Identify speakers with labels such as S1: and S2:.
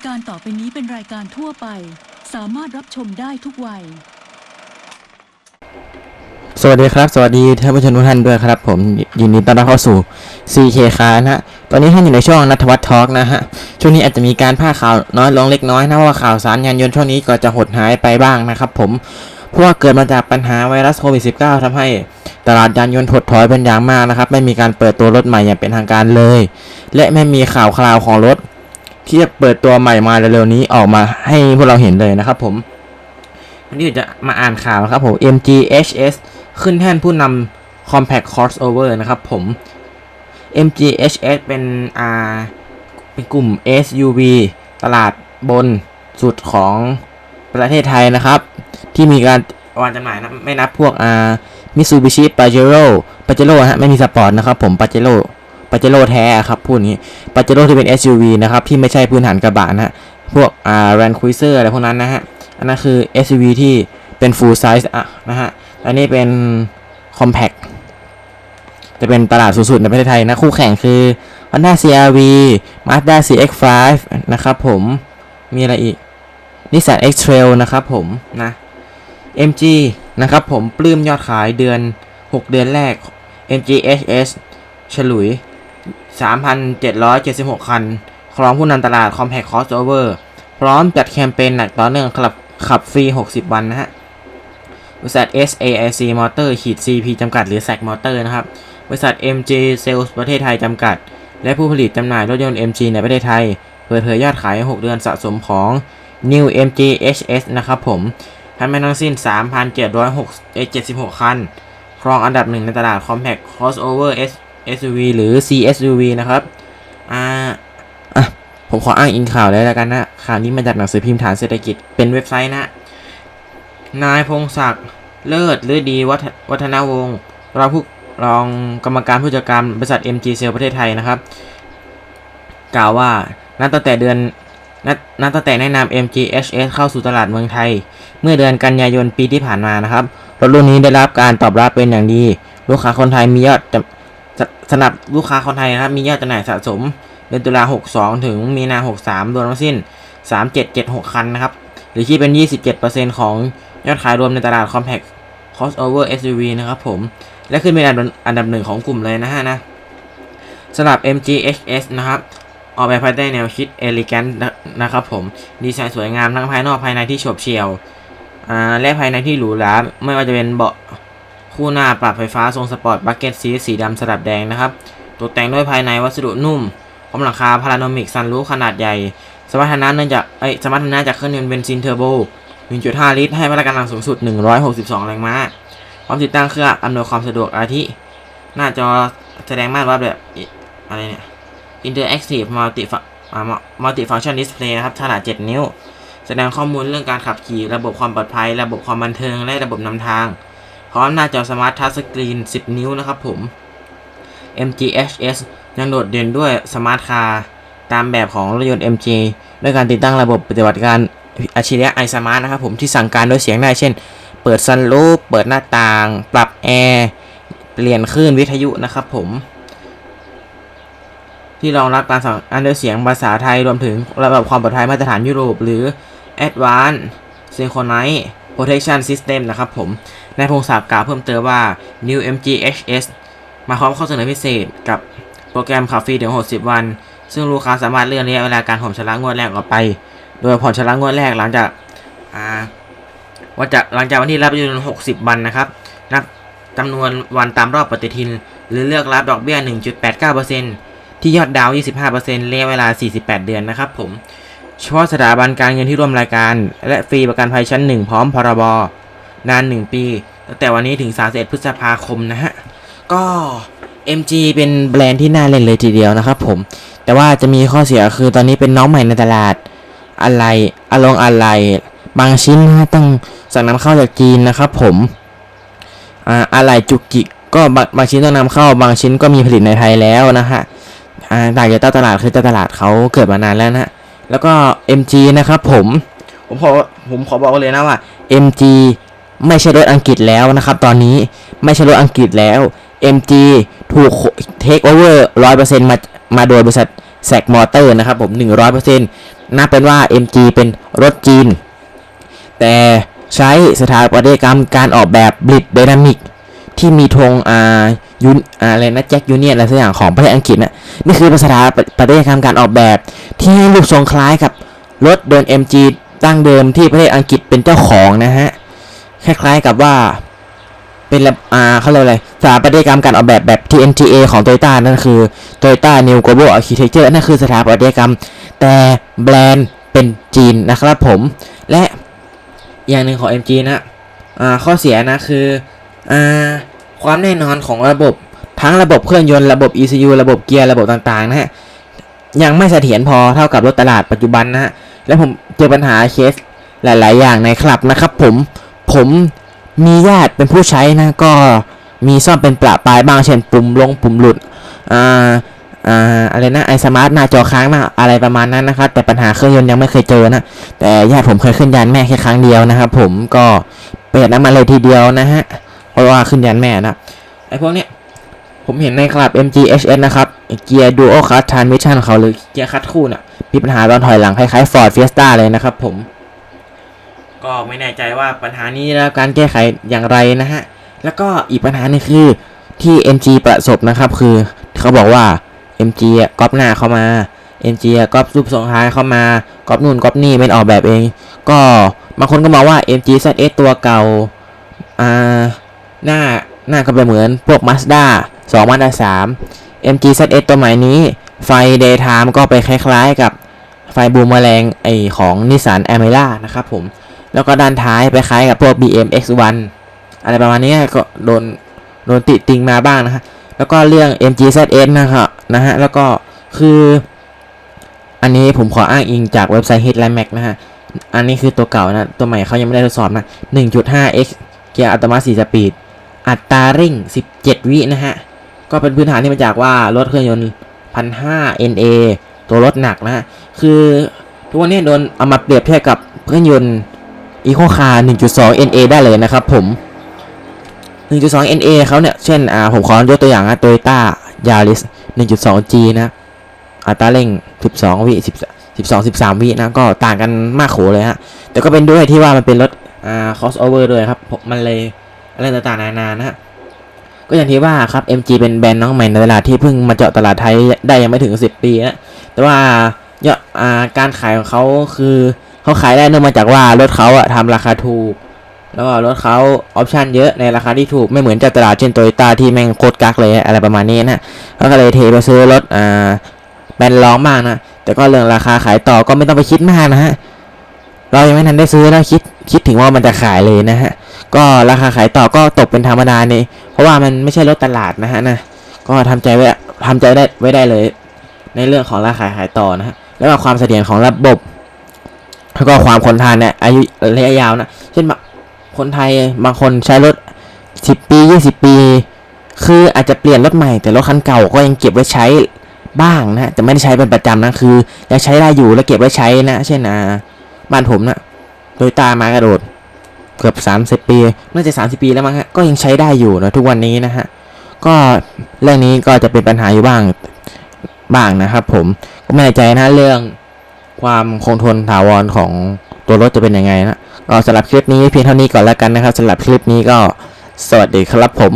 S1: ายการต่อไปนี้เป็นรายการทั่วไป สามารถรับชมได้ทุกวัย
S2: สวัสดีครับ สวัสดีท่านผู้ชมทุกท่านด้วยครับ ผมยินดีต้อนรับเข้าสู่ CK คานะฮะตอนนี้ท่านอยู่ในช่วงนัทวัฒน์ทอล์กนะฮะช่วงนี้อาจจะมีการพาข่าวน้อยลงเล็กน้อยนะเพราะว่าข่าวสารยานยนต์ช่วงนี้ก็จะหดหายไปบ้างนะครับผมเพราะว่าเกิดมาจากปัญหาไวรัสโควิด -19 ทำให้ตลาดยานยนต์ถดถอยเป็นอย่างมากนะครับ ไม่มีการเปิดตัวรถใหม่อย่างเป็นทางการเลย และไม่มีข่าวคราวของรถ ที่จะเปิดตัวใหม่มาเร็วๆนี้ออกมาให้พวกเราเห็นเลยนะครับผมวันนี้จะมาอ่านข่าวนะครับผม MGHS ขึ้นแท่นผู้นำ Compact Crossover นะครับผม MGHS เป็นอ่าเป็นกลุ่ม SUV ตลาดบนสุดของประเทศไทยนะครับ ที่มีการวางจำหน่ายนะไม่นับพวกอ่า Mitsubishi Pajero Pajero ฮะไม่มีสปอร์ตนะครับผม Pajero Pajero แท้ครับพูดอย่างนี้ Pajero ที่เป็น SUV นะครับที่ไม่ใช่พื้นฐานกระบะนะฮะพวกอ่า Land Cruiser อะไรพวกนั้นนะฮะอันนั้นคือ SUV ที่เป็น full size อะนะฮะอันนี้เป็น compact จะเป็นตลาดสูงสุดในประเทศไทยนะ คู่แข่งคือ Honda CRV Mazda CX-5 นะครับผมมีอะไรอีก Nissan X-Trail นะครับผมนะ MG นะครับผมปลื้มยอดขายเดือน 6 เดือนแรก MG HS ฉลุย 3,776 คัน ครองผู้นำตลาด Compact Crossover พร้อมจัดแคมเปญหนักต่อเนื่องขับขับฟรี 60 วันนะฮะ บริษัท SAIC Motor ขีด CP จำกัดหรือ SAC Motor นะครับ บริษัท MG Sales ประเทศไทยจำกัด และผู้ผลิตจำหน่ายรถยนต์ MG ในประเทศไทย เปิดเผยยอดขาย 6 เดือนสะสมของ New MG HS นะครับผมทำไปทั้งสิ้น 3,776 คัน ครองอันดับหนึ่งในตลาด Compact Crossover S SUV หรือ CSUV นะครับอ่าอะผมขออ้างอิงข่าวเลยแล้วกันนะ ข่าวนี้มาจากหนังสือพิมพ์ฐานเศรษฐกิจเป็นเว็บไซต์นะ นายพงศักดิ์เลิศหรือดีวัฒวัฒนวงศ์รองผู้รองกรรมการผู้จัดการบริษัท MG s a l ประเทศไทยนะครับ กล่าวว่านับตั้งแต่เดือนนับนับตั้งแต่แนะนำ MGHS เข้าสู่ตลาดเมืองไทย เมื่อเดือนกันยายนปีที่ผ่านมานะครับรถรุ่นนี้ได้รับการตอบรับเป็นอย่างดี ลูกค้าคนไทยมียอดจ สสำหรับลูกค้าคนไทยนะครับมียอดจำหน่ายสะสมเดือนตุลา 62 ถึงมีนา 63 รวมทั้งสิ้น 3776 คันนะครับ หรือที่เป็น 27%ของยอดขายรวมในตลาด Compact Crossover SUV นะครับผม และขึ้นเป็นอันดับอันดับหนึ่งของกลุ่มเลยนะฮะนะสำหรับ MGHS นะครับ ออกแบบภายใต้แนวคิด elegant นะนะครับผม ดีไซน์สวยงามทั้งภายนอกภายในที่โฉบเฉี่ยว และภายในที่หรูหรา ไม่ว่าจะเป็นเบาะ คู่หน้าปรับไฟฟ้าทรงสปอร์ตบักเก็ตซีสีดำสลับแดงนะครับตกแต่งด้วยภายในวัสดุนุ่มพร้อมหลังคาพาราโนมิกซันรูขนาดใหญ่ สมรรถนะเนื่องจากเอ้ยสมรรถนะจากเครื่องยนต์เบนซินเทอร์โบ 1.5 ลิตร ให้พลังกำลังสูงสุด 162 แรงม้า พร้อมติดตั้งเครื่องอำนวยความสะดวกอาทิ หน้าจอแสดงมาตรวัดแบบอะไรเนี่ย Interactive Multi อ่า Multi Function Display นะครับขนาด 7 นิ้ว แสดงข้อมูลเรื่องการขับขี่ ระบบความปลอดภัย ระบบความบันเทิง และระบบนำทาง พร้อมหน้าจอสมาร์ททัชสกรีน 10 นิ้วนะครับผม MGHS ยังโดดเด่นด้วยสมาร์ทคาร์ตามแบบของรถยนต์ MG ด้วยการติดตั้งระบบปฏิบัติการอัจฉริยะ iSmart นะครับผมที่สั่งการด้วยเสียงได้เช่น เปิดซันรูปเปิดหน้าต่าง ปรับแอร์เปลี่ยนคลื่นวิทยุนะครับผม ที่รองรับการสั่งอันด้วยเสียงภาษาไทยรวมถึงระบบความปลอดภัยมาตรฐานยุโรป หรือ Advanced Synchronized Protection System นะครับผม นายพงศักดิ์กล่าวเพิ่มเติมว่า New MGHS มาพร้อมข้อเสนอพิเศษกับโปรแกรมขับฟรีถึง60 วัน ซึ่งลูกค้าสามารถเลื่อนระยะเวลาการผ่อนชำระงวดแรกออกไป โดยผ่อนชำระงวดแรกหลังจากาว่าจะหลังจากวันที่รับยืน60 วันนะครับ นับจำนวนวันตามรอบปฏิทิน หรือเลือกรับดอกเบี้ย 1.89%ที่ยอดดาว 25%ระยะเวลา 48 เดือนนะครับผมเฉพาะสถาบันการเงินที่ร่วมรายการ และฟรีประกันภัยชั้น 1 พร้อมพรบ นาน 1 ปี แต่วันนี้ถึง 31 พฤษภาคมนะฮะ ก็ MG เป็นแบรนด์ที่น่าเล่นเลยทีเดียวนะครับผม แต่ว่าจะมีข้อเสียคือตอนนี้เป็นน้องใหม่ในตลาดอะไรอารมณ์อะไร บางชิ้นนะต้องสั่งนำเข้าจากจีนนะครับผมอ่าอะไรจุกจิกก็บางบางชิ้นต้องนำเข้า บางชิ้นก็มีผลิตในไทยแล้วนะฮะต่างจากตลาดคือตลาดเขาเกิดมานานแล้วนะฮะแล้วก็ MG นะครับผม ผมขอผมขอบอกเลยนะว่า MG ไม่ใช่รถอังกฤษแล้วนะครับ ตอนนี้ไม่ใช่รถอังกฤษแล้ว MG ถูกเทคโอเวอร์ร้อยเปอร์เซ็นต์มามาโดยบริษัทแซกมอเตอร์นะครับผม100%นับเป็นว่า MG เป็นรถจีน แต่ใช้สถาปัตยกรรมการออกแบบบลิดไดนามิกที่มีธงอ่ายุนอ่าอะไรนะแจ็คยูเนียนอะไรสักอย่างของประเทศอังกฤษนะนี่คือสถาปัตยกรรมการออกแบบ ที่ให้รูปทรงคล้ายกับรถเดิน MG ตั้งเดิมที่ประเทศอังกฤษเป็นเจ้าของนะฮะ คล้ายๆกับว่า เป็นอ่าเขาเรียกอะไรสถาปัตยกรรมการออกแบบแบบ TNGA ของ Toyota นั่นคือ Toyota New Global Architecture นั่นคือสถาปัตยกรรม แต่แบรนด์เป็นจีนนะครับผม และอย่างหนึ่งของ MG นะอ่าข้อเสียนะคืออ่าความแน่นอนของระบบทั้งระบบเครื่องยนต์ระบบ ECU ระบบเกียร์ระบบต่างๆ นะฮะยังไม่เสถียรพอเท่ากับรถตลาดปัจจุบันนะฮะและผมเจอปัญหาเคสหลาย ๆ อย่างในคลับนะครับผม ผมมีญาติเป็นผู้ใช้นะก็มีซ่อมเป็นประปายบ้างเช่นปุ่มลงปุ่มหลุดอ่าอ่าอะไรนะไอสมาร์ทหน้าจอค้างหน้าอะไรประมาณนั้นนะครับแต่ปัญหาเครื่องยนต์ยังไม่เคยเจอนะแต่ญาติผมเคยขึ้นยานแม่แค่ครั้งเดียวนะครับผมก็เปลี่ยนน้ำมันเลยทีเดียวนะฮะเพราะว่าขึ้นยานแม่นะไอพวกเนี้ยผมเห็นในคลับ MGHS นะครับเกียร์ดูโอคั t ท r นมิชชั่นของเขาหรือเกียร์คัดคู่น่ะมีปัญหาตอนถอยหลังคล้ายๆ Ford Fiesta เลยนะครับผม ก็ไม่แน่ใจว่าปัญหานี้แล้วการแก้ไขอย่างไรนะฮะ แล้วก็อีกปัญหานึงคือที่ MG ประสบนะครับคือเขาบอกว่า MG อะก๊อปหน้าเข้ามา MG อะก๊อปรูปทรงท้ายเข้ามาก๊อปนู่นก๊อปนี่ไม่ออกแบบเอง ก็บางคนก็มองว่า MG ZS ตัวเก่าอ่าหน้าหน้าก็ไปเหมือนพวก Mazda 2 Mazda 3 MG ZS ตัวใหม่นี้ ไฟ Daytime ก็ไปคล้ายๆกับไฟบูมแมลงไอของ Nissan a m e r a นะครับผม แล้วก็ด้านท้ายไปคล้ายกับพวก BM X1 อะไรประมาณนี้ก็โดนโดนติติงมาบ้างนะฮะแล้วก็เรื่อง MG ZS นะครับนะฮะแล้วก็คืออันนี้ผมขออ้างอิงจากเว็บไซต์ Headline Mac นะฮะ อันนี้คือตัวเก่านะ ตัวใหม่เขายังไม่ได้ทดสอบนะ 1.5x เกียร์อัตโนมัติ4สปีด อัตราเร่ง 17 วินะฮะ ก็เป็นพื้นฐานที่มาจากว่ารถเครื่องยนต์ 1,500 NA ตัวรถหนักนะฮะ คือทุกวันนี้โดนเอามาเปรียบเทียบกับเครื่องยนต์ Eco Car 1.2 NA ได้เลยนะครับผม 1.2 NA เขาเนี่ย เช่น อ่า ผมขอยกตัวอย่างนะ Toyota Yaris 1.2G นะ อัตราเร่ง 12 วิ10 12 13 วินะ ก็ต่างกันมากโขเลยฮะ แต่ก็เป็นด้วยที่ว่ามันเป็นรถ อ่า crossover ด้วยครับ มันเลย อะไรต่างๆนานานะฮะก็อย่างที่ว่าครับ MG เป็นแบรนด์น้องใหม่ในตลาดที่เพิ่งมาเจาะตลาดไทยได้ยังไม่ถึง 10 ปีนะ แต่ว่ายอดอ่าการขายของเขาคือ เขาขายได้เนื่องมาจากว่ารถเขาอะทำราคาถูก แล้วก็รถเขาออปชันเยอะในราคาที่ถูกไม่เหมือนจ้าตลาดเช่นโตโยต้าที่แม่งโคตรกักเลยอะไรประมาณนี้นะเขาก็เลยเทไปซื้อรถอ่าแบรนด์รองมากนะแต่ก็เรื่องราคาขายต่อก็ไม่ต้องไปคิดมากนะฮะเรายังไม่ทันได้ซื้อแล้วคิดคิดถึงว่ามันจะขายเลยนะฮะก็ราคาขายต่อก็ตกเป็นธรรมดาเนี่ยเพราะว่ามันไม่ใช่รถตลาดนะฮะนะก็ทำใจไว้ทำใจได้ไว้ได้เลย ในเรื่องของราคาขายต่อนะฮะแล้วก็ความเสถียรของระบบ แล้วก็ความคนทานเนี่ยอายุระยะยาวนะเช่นบางคนไทยบางคนใช้รถ10ปี20ปี คืออาจจะเปลี่ยนรถใหม่ แต่รถคันเก่าก็ยังเก็บไว้ใช้บ้างนะแต่ไม่ได้ใช้เป็นประจำนะคือยังใช้ได้อยู่แล้วเก็บไว้ใช้นะ เช่นอ่าบ้านผมนะโดยตามากระโดดเกือบ 30 ปีน่าจะ30 ปีแล้วมั้งฮะก็ยังใช้ได้อยู่นะทุกวันนี้นะฮะก็เรื่องนี้ก็จะเป็นปัญหาอยู่บ้างบ้างนะครับ ผมก็ไม่แน่ใจนะเรื่อง ความคงทนถาวรของตัวรถจะเป็นยังไงนะก็สำหรับคลิปนี้เพียงเท่านี้ก่อนแล้วกันนะครับสำหรับคลิปนี้ก็สวัสดีครับผม